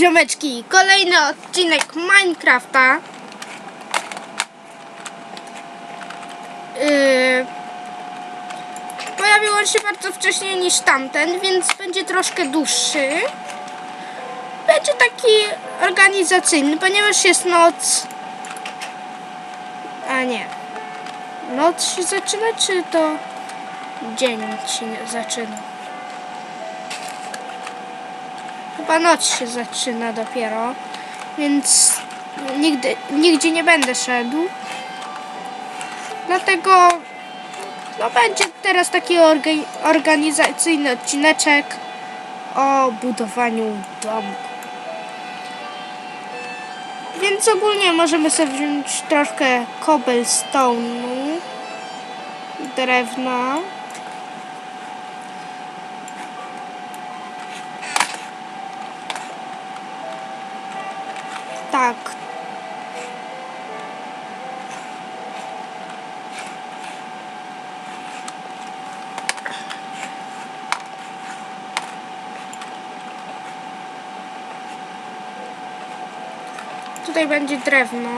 Ziomeczki, kolejny odcinek Minecrafta. Yy, pojawił on się bardzo wcześniej niż tamten, więc będzie troszkę dłuższy. Będzie taki organizacyjny, ponieważ jest noc. A nie. Noc się zaczyna, czy to dzień się zaczyna? Chyba noc się zaczyna dopiero, więc nigdy, nigdzie nie będę szedł. Dlatego no będzie teraz taki orga- organizacyjny odcineczek o budowaniu domu. Więc ogólnie możemy sobie wziąć troszkę cobblestone'u, drewna. Tak. Tutaj będzie drewno.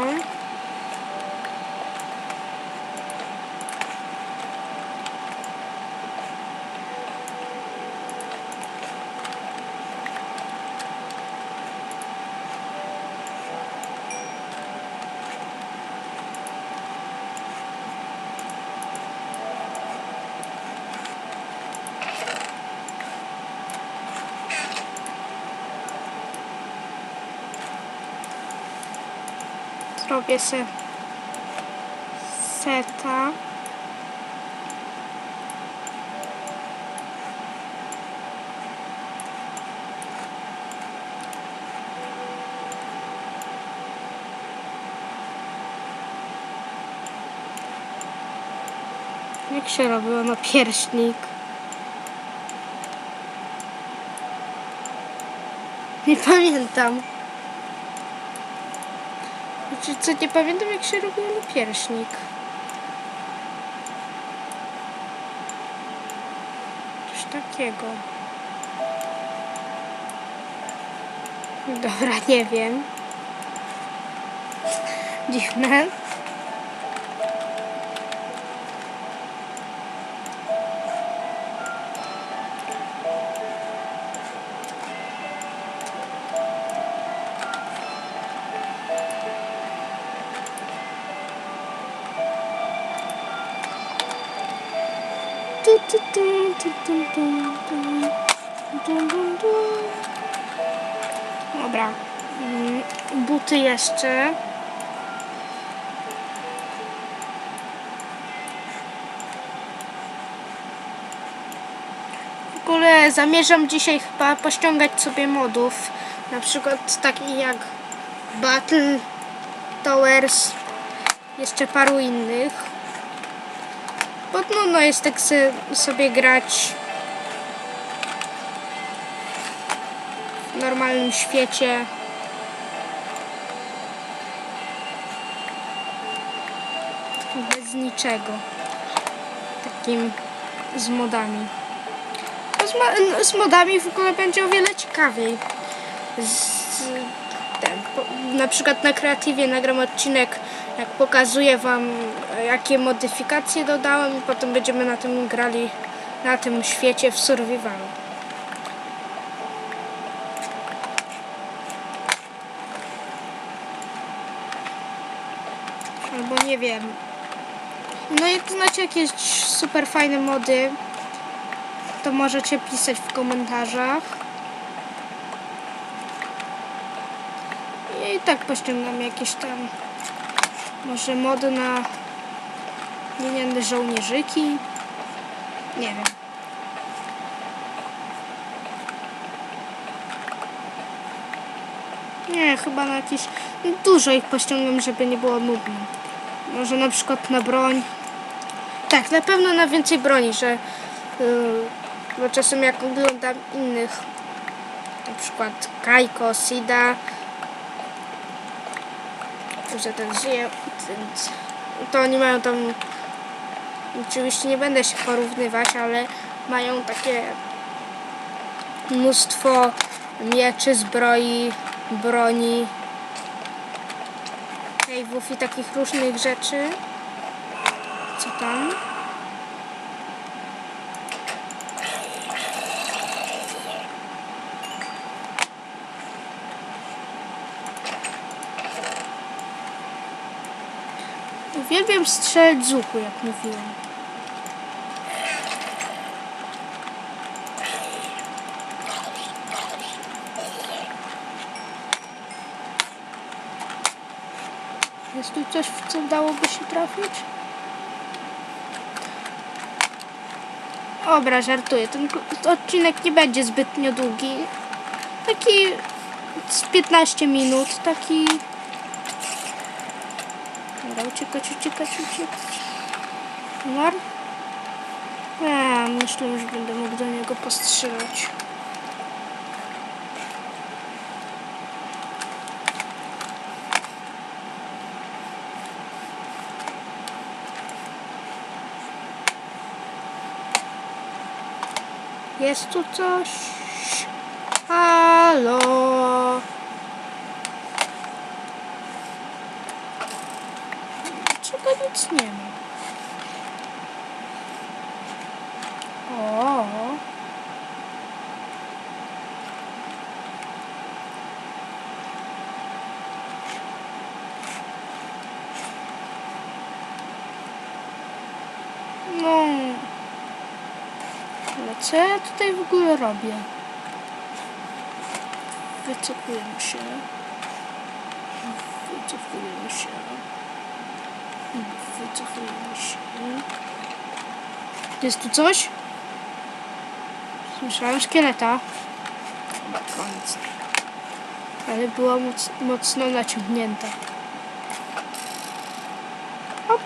Zrobię se seta. Jak się robiło na pierśnik? Nie pamiętam. Znaczy, co nie pamiętam jak się robiło na pierśnik. Coś takiego. Dobra, nie wiem. Dziwne. Dobra. Mm, Buty jeszcze. W ogóle zamierzam dzisiaj chyba pościągać sobie modów. Na przykład takich jak Battle Towers, jeszcze paru innych. Bo trudno jest tak se, sobie grać w normalnym świecie. Bez niczego. Takim z modami. A Z, ma- z modami w ogóle będzie o wiele ciekawiej. Z, na przykład na kreatywie nagram odcinek, jak pokazuję Wam, e, jakie modyfikacje dodałem i potem będziemy na tym grali, na tym świecie w survivalu. Albo nie wiem. No jak znacie jakieś super fajne mody, to możecie pisać w komentarzach. I tak pościągam jakieś tam może mody na liniane żołnierzyki. Nie wiem. Nie, chyba na jakieś... Dużo ich pościągam, żeby nie było nudno. Może na przykład na broń. Tak, na pewno na więcej broni, że... Yy, bo czasem jak oglądam innych, na przykład Kajko, Sida, że ten żyje, więc to oni mają tam oczywiście nie będę się porównywać, ale mają takie mnóstwo mieczy, zbroi, broni, cave'ów i takich różnych rzeczy. Co tam? Uwielbiam strzelać z łuku, jak mówiłem. Jest tu coś, w co dałoby się trafić? Dobra, żartuję. Ten odcinek nie będzie zbytnio długi. Taki z 15 minut. Taki... Dobra, uciekać, uciekać, uciekać. Umarł? A, myślę, że będę mógł do niego postrzelać. Jest tu coś? Halo? Nic nie ma? O. No. Ale co ja tutaj w ogóle robię? Wycofujemy się. Wycofujemy się. Wycofujemy się. Jest tu coś? Słyszałem szkieleta. Chyba koniec. Ale była moc, mocno naciągnięta. Hop.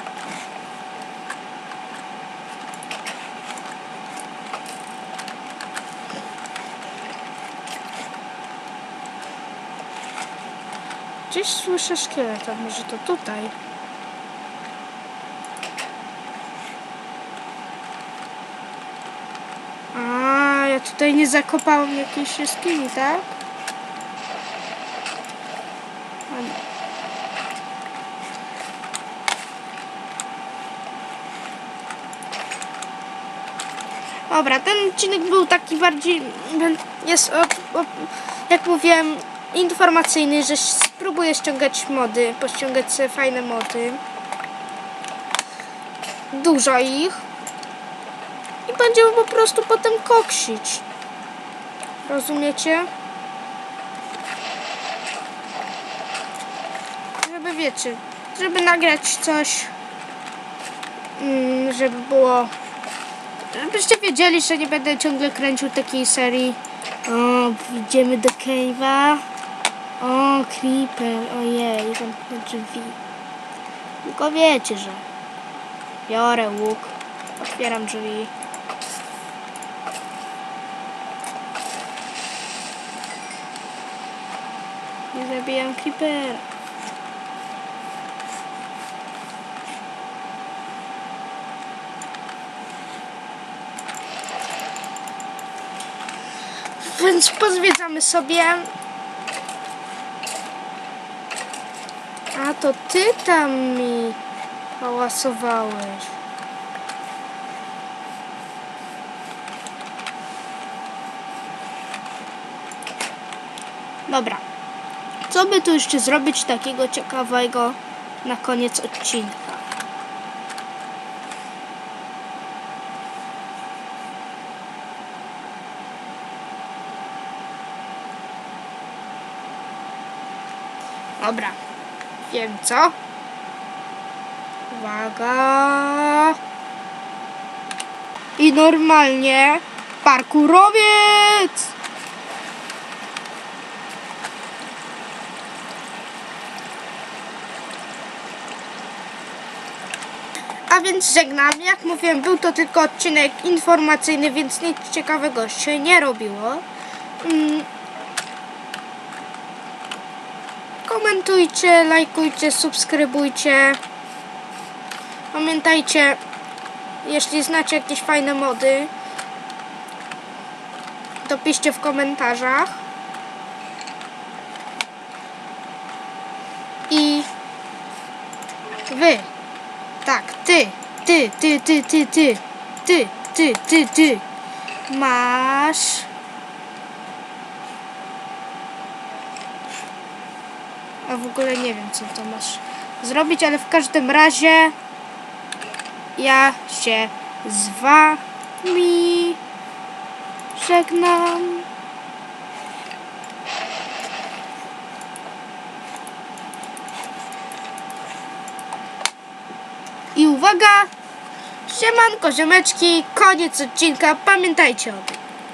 Gdzieś słyszę szkieleta, może to tutaj. Tutaj nie zakopałem jakiejś jaskini, tak? Dobra, ten odcinek był taki bardziej, jest, o, o, jak mówiłem, informacyjny, że spróbuję ściągać mody, pościągać sobie fajne mody. Dużo ich. I będziemy po prostu potem koksić. Rozumiecie? Żeby wiecie, żeby nagrać coś, mm, żeby było, żebyście wiedzieli, że nie będę ciągle kręcił takiej serii. O, idziemy do cave'a. O, creeper, ojej, zamknę drzwi. Tylko wiecie, że biorę łuk, otwieram drzwi. Nie zabijam creepera. Więc pozwiedzamy sobie. A to ty tam mi hałasowałeś. Dobra. Co by tu jeszcze zrobić takiego ciekawego na koniec odcinka? Dobra. Wiem co? Uwaga. I normalnie parkurowiec! A więc żegnam. Jak mówiłem, był to tylko odcinek informacyjny, więc nic ciekawego się nie robiło. Mm. Komentujcie, lajkujcie, subskrybujcie. Pamiętajcie, jeśli znacie jakieś fajne mody, to piszcie w komentarzach. I wy tak, ty. Ty, ty, ty, ty, ty. Ty, ty, ty, ty. Masz. A w ogóle nie wiem, co to masz zrobić, ale w każdym razie ja się z wami żegnam. I uwaga! Siemanko, ziomeczki, koniec odcinka. Pamiętajcie o tym.